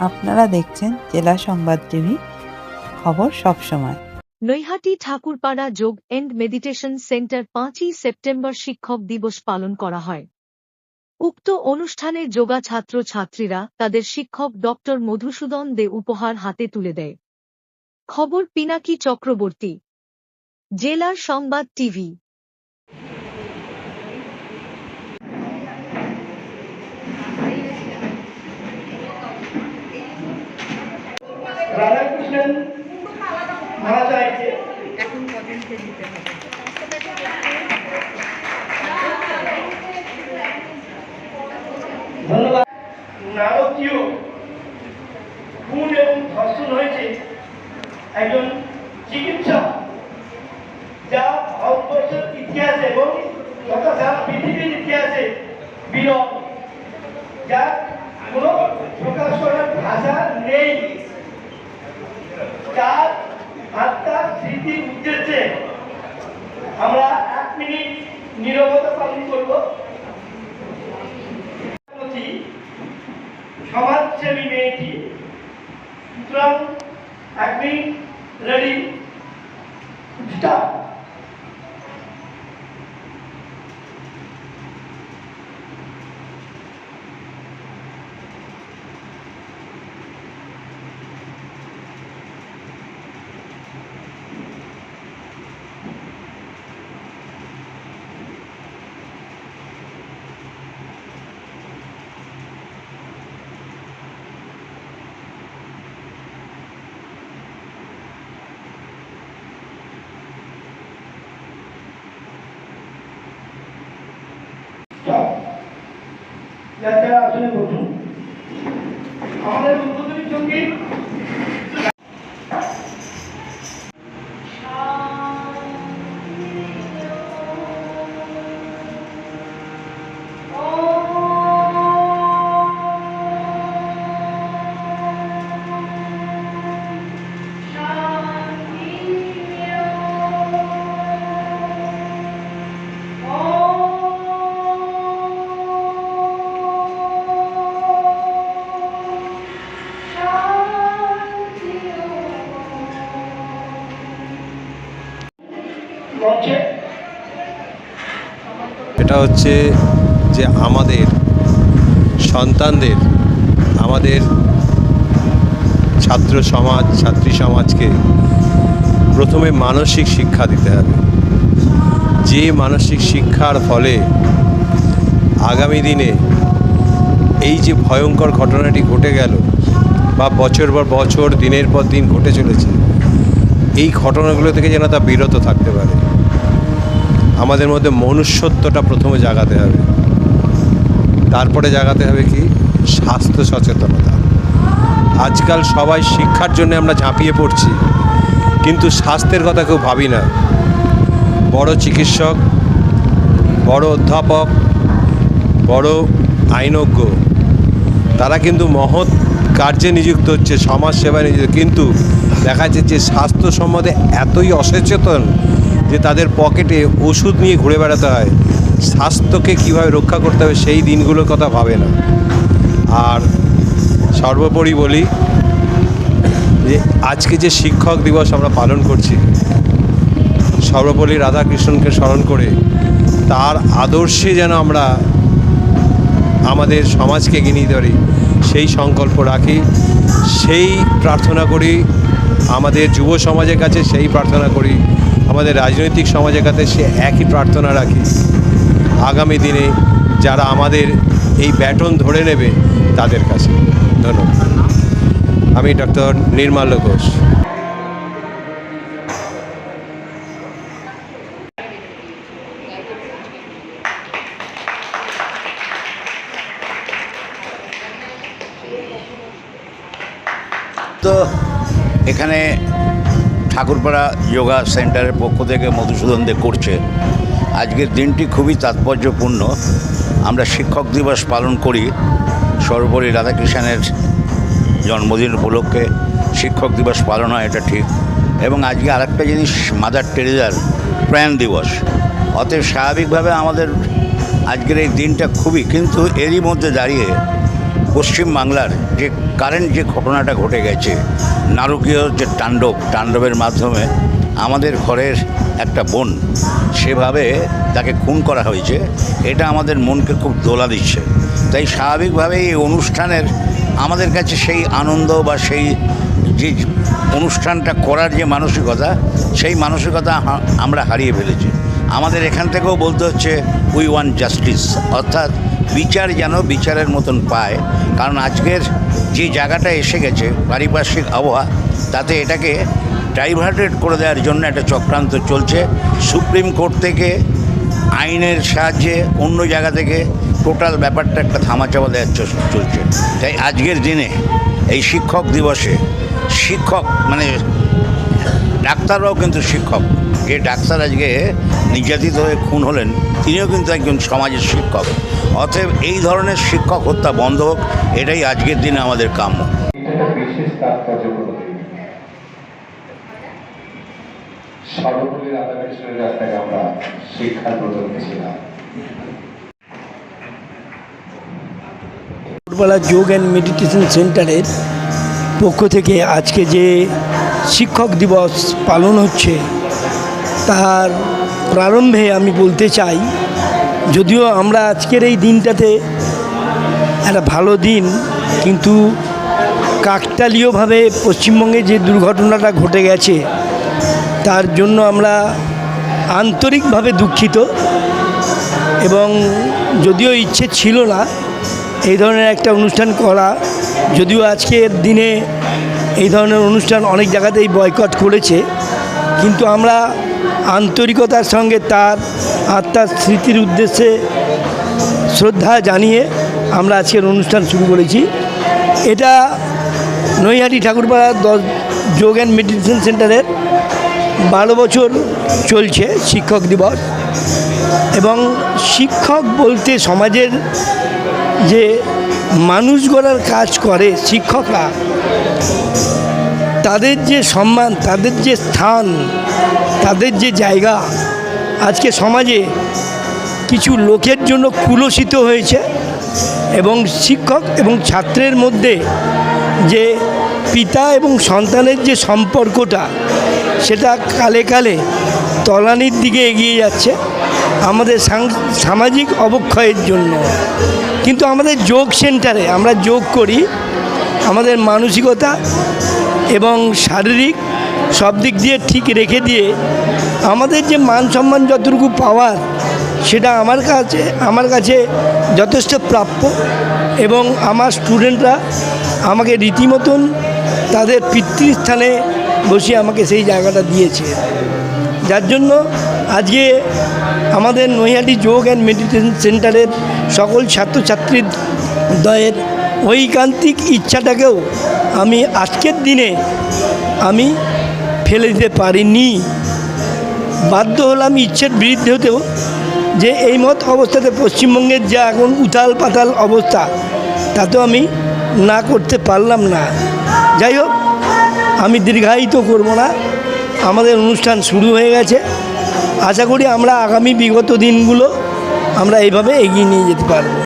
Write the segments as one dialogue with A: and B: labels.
A: আপনারা দেখছেন জেলা সংবাদ টিভি, খবর সব সময়।
B: Naihati Thakurpara yoga and meditation centre পাঁচই সেপ্টেম্বর শিক্ষক দিবস পালন করা হয়। উক্ত অনুষ্ঠানে যোগা ছাত্র ছাত্রীরা তাদের শিক্ষক ডক্টর মধুসূদন দে উপহার হাতে তুলে দেয়। খবর পিনাকি চক্রবর্তী। জেলার সংবাদ টিভি।
C: রাধাকৃষ্ণন মারা ধন্যবাদ নারকীয় খুন এবং ধর্ষণ হয়েছে একজন চিকিৎসক যা ভারতবর্ষের ইতিহাসে এবং তথা সারা পৃথিবীর ইতিহাসে বিরল যা কোনো প্রকাশ করার ভাষা নেই তার আত্মার স্মৃতির উদ্দেশ্যে আমরা এক মিনিট নীরবতা পালন করব বলছি, সমাজসেবী মেয়েটি সুতরাং এক মিনিট রেডি স্টার্ট যাত্রা আসলে বলুন। আমাদের উদ্বোধনী সংগীত
D: এটা হচ্ছে যে আমাদের সন্তানদের, আমাদের ছাত্র সমাজ, ছাত্রী সমাজকে প্রথমে মানসিক শিক্ষা দিতে হবে। যে মানসিক শিক্ষার ফলে আগামী দিনে এই যে ভয়ঙ্কর ঘটনাটি ঘটে গেল বা বছর পর বছর, দিনের পর দিন ঘটে চলেছে, এই ঘটনাগুলো থেকে যেন তা বিরত থাকতে পারে। আমাদের মধ্যে মনুষ্যত্বটা প্রথমে জাগাতে হবে। তারপরে জাগাতে হবে কি? স্বাস্থ্য সচেতনতা। আজকাল সবাই শিক্ষার জন্য আমরা ঝাঁপিয়ে পড়ছি, কিন্তু স্বাস্থ্যের কথা কেউ ভাবি না। বড় চিকিৎসক, বড় অধ্যাপক, বড় আইনজ্ঞ, তারা কিন্তু মহৎ কার্যে নিযুক্ত হচ্ছে সমাজ সেবায় নিযুক্ত। কিন্তু দেখা যাচ্ছে যে স্বাস্থ্য সম্বন্ধে এতই অসচেতন যে তাদের পকেটে ওষুধ নিয়ে ঘুরে বেড়াতে হয়, স্বাস্থ্যকে কীভাবে রক্ষা করতে হবে সেই দিনগুলোর কথা ভাবে না। আর সর্বোপরি বলি যে আজকে যে শিক্ষক দিবস আমরা পালন করছি, সর্বোপরি রাধাকৃষ্ণনকে স্মরণ করে তার আদর্শে যেন আমরা আমাদের সমাজকে এগিয়ে নিতে পারি সেই সংকল্প রাখি। সেই প্রার্থনা করি, আমাদের যুব সমাজের কাছে সেই প্রার্থনা করি আমাদের রাজনৈতিক সমাজের কাছে সে একই প্রার্থনা রাখি। আগামী দিনে যারা আমাদের এই ব্যাটন ধরে নেবে তাদের কাছে। ধন্যবাদ। আমি ডক্টর নির্মাল্য ঘোষ।
E: তো এখানে ঠাকুরপাড়া যোগা সেন্টারের পক্ষ থেকে মধুসূদন দে করছে। আজকের দিনটি খুবই তাৎপর্যপূর্ণ। আমরা শিক্ষক দিবস পালন করি। সর্বোপরি রাধাকৃষ্ণের জন্মদিন উপলক্ষে শিক্ষক দিবস পালন হয়, এটা ঠিক। এবং আজকে আরেকটা জিনিস মাদার টেরেজার প্রাণ দিবস। অতএব স্বাভাবিকভাবে আমাদের আজকের এই দিনটা খুবই, কিন্তু এরই মধ্যে দাঁড়িয়ে পশ্চিম বাংলার যে কারেন্ট যে ঘটনাটা ঘটে গেছে, নারকীয় যে তাণ্ডব, তাণ্ডবের মাধ্যমে আমাদের ঘরের একটা বোন সেভাবে তাকে খুন করা হয়েছে, এটা আমাদের মনকে খুব দোলা দিচ্ছে। তাই স্বাভাবিকভাবে এই অনুষ্ঠানের আমাদের কাছে সেই আনন্দ বা সেই যে অনুষ্ঠানটা করার যে মানসিকতা, সেই মানসিকতা আমরা হারিয়ে ফেলেছি। আমাদের এখান থেকেও বলতে হচ্ছে উই ওয়ান জাস্টিস অর্থাৎ বিচার যেন বিচারের মতন পায়। কারণ আজকের যে জায়গাটা এসে গেছে, পারিপার্শ্বিক আবহাওয়া, তাতে এটাকে ডাইভার্টেড করে দেওয়ার জন্য একটা চক্রান্ত চলছে। সুপ্রিম কোর্ট থেকে, আইনের সাহায্যে অন্য জায়গা থেকে টোটাল ব্যাপারটা একটা ধামাচাপা দেওয়ার চলছে। তাই আজকের দিনে এই শিক্ষক দিবসে, শিক্ষক মানে ডাক্তাররাও কিন্তু শিক্ষক। যে ডাক্তার আজকে নির্যাতিত হয়ে খুন হলেন, তিনিও কিন্তু একজন সমাজের শিক্ষক। অতএব এই ধরনের শিক্ষক হত্যা বন্ধ হোক এটাই আজকের দিনে আমাদের কাম্য।
F: সর্বপল্লী রাধাকৃষ্ণের কাছ থেকে আমরা
C: ছোটবেলা যোগ অ্যান্ড মেডিটেশন সেন্টারের পক্ষ থেকে আজকে যে শিক্ষক দিবস পালন হচ্ছে তার প্রারম্ভে আমি বলতে চাই যদিও আমরা আজকের এই দিনটাতে একটা ভালো দিন, কিন্তু কাকতালীয়ভাবে পশ্চিমবঙ্গে যে দুর্ঘটনাটা ঘটে গেছে, তার জন্য আমরা আন্তরিকভাবে দুঃখিত এবং যদিও ইচ্ছে ছিল না এই ধরনের একটা অনুষ্ঠান করা, যদিও আজকের দিনে এই ধরনের অনুষ্ঠান অনেক জায়গাতেই বয়কট করেছে কিন্তু আমরা আন্তরিকতার সঙ্গে তার আত্মার স্মৃতির উদ্দেশ্যে শ্রদ্ধা জানিয়ে আমরা আজকের অনুষ্ঠান শুরু করেছি। এটা নৈহাটি ঠাকুরপাড়া দশ যোগ অ্যান্ড মেডিটেশন সেন্টারের বারো বছর চলছে শিক্ষক দিবস এবং শিক্ষক বলতে সমাজের যে মানুষ গড়ার কাজ করে শিক্ষকরা তাদের যে সম্মান, তাদের যে স্থান, তাদের যে জায়গা, আজকে সমাজে কিছু লোকের জন্য কুলসিত হয়েছে এবং শিক্ষক এবং ছাত্রের মধ্যে যে পিতা এবং সন্তানের যে সম্পর্কটা, সেটা কালে কালে তলানির দিকে এগিয়ে যাচ্ছে আমাদের সামাজিক অবক্ষয়ের জন্য। কিন্তু আমাদের যোগ সেন্টারে আমরা যোগ করি, আমাদের মানসিকতা এবং শারীরিক সব দিক দিয়ে ঠিক রেখে দিয়ে আমাদের যে মান সম্মান যতটুকু পাওয়ার, সেটা আমার কাছে আমার কাছে যথেষ্ট প্রাপ্য এবং আমার স্টুডেন্টরা আমাকে রীতিমতন তাদের পিতৃস্থানে বসিয়ে আমাকে সেই জায়গাটা দিয়েছে। যার জন্য আজকে আমাদের নৈহাটি যোগ অ্যান্ড মেডিটেশন সেন্টারের সকল ছাত্রছাত্রীর দয়ের ঐকান্তিক ইচ্ছাটাকেও আমি আজকের দিনে আমি ফেলে দিতে পারিনি। বাধ্য হলাম ইচ্ছের বিরুদ্ধে হতেও যে এই মত অবস্থাতে পশ্চিমবঙ্গের যা এখন উথাল পাতাল অবস্থা, তাতেও আমি না করতে পারলাম না। যাই হোক, আমি দীর্ঘায়িত করব না। আমাদের অনুষ্ঠান শুরু হয়ে গেছে। আশা করি আমরা আগামী বিগত দিনগুলো আমরা এইভাবে এগিয়ে নিয়ে যেতে পারব।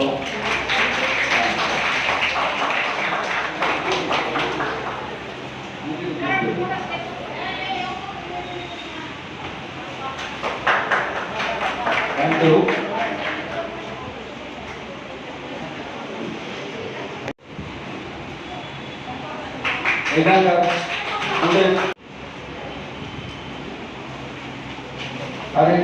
F: হ্যালো থ্যাংক ইউ এখানকার আমাদের তাদের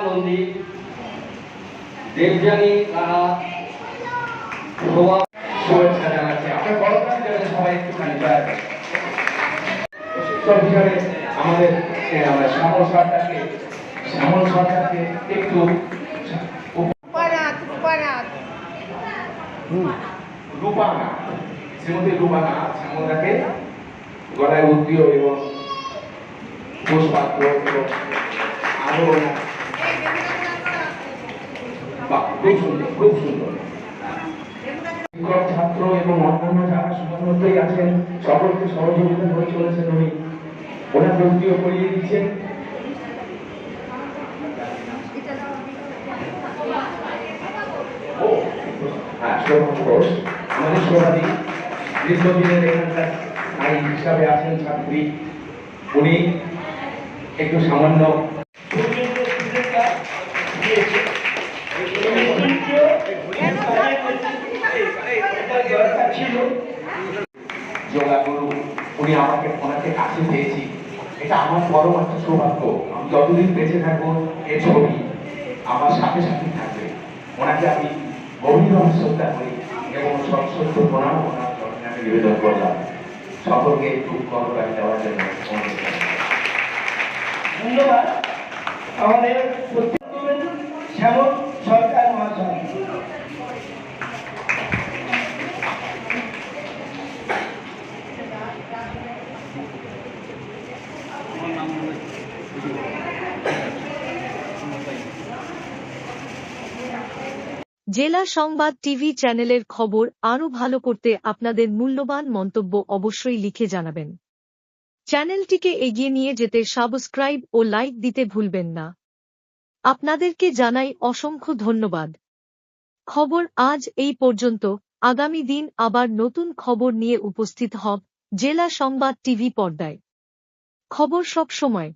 F: নন্দী দেবযানী রাহা শোভা শুভেচ্ছা জানাচ্ছি। আপনার করোনার জন্য সবাই একটুখানি শিক্ষক হিসাবে আমাদের শ্যামল সরকারকে শ্যামল সরকারকে একটু রূপানা শ্রীমতী রূপানা শ্যামলদাকে গলায় উদ্দিও এবং পুষ্পাত্র এবং আরও খুব সুন্দর খুব সুন্দর ছাত্র এবং অন্যান্য যারা সমাজমধ্যেই আছেন সকলকে সহযোগিতা করে চলেছেন উনি। ওনার উদ্দিও করিয়ে দিচ্ছেন। হ্যাঁ, আমাদের শোভাদি দীর্ঘদিনের এখানকার নারী হিসাবে আছেন ছাত্রী। উনি একটু সামান্য যোগা গুরু উনি আমাকে, ওনাকে কাছে পেয়েছি। এটা আমার পরম একটা সৌভাগ্য। আমি যতদিন বেঁচে থাকব, এ ছবি আমার সাথে সাথে থাকবে। ওনাকে আমি গভীরভাবে শ্রদ্ধা করি এবং সত্য প্রণাম ওনার চরণে আমি নিবেদন করলাম। সকলকে একটু করবানি দেওয়ার জন্য
G: ধন্যবাদ। আমাদের শ্যামল
B: জেলা সংবাদ টিভি চ্যানেলের খবর আরও ভালো করতে আপনাদের মূল্যবান মন্তব্য অবশ্যই লিখে জানাবেন। চ্যানেলটিকে এগিয়ে নিয়ে যেতে সাবস্ক্রাইব ও লাইক দিতে ভুলবেন না। আপনাদেরকে জানাই অসংখ্য ধন্যবাদ। খবর আজ এই পর্যন্ত। আগামী দিন আবার নতুন খবর নিয়ে উপস্থিত হব জেলা সংবাদ টিভি পর্দায়। খবর সব সময়।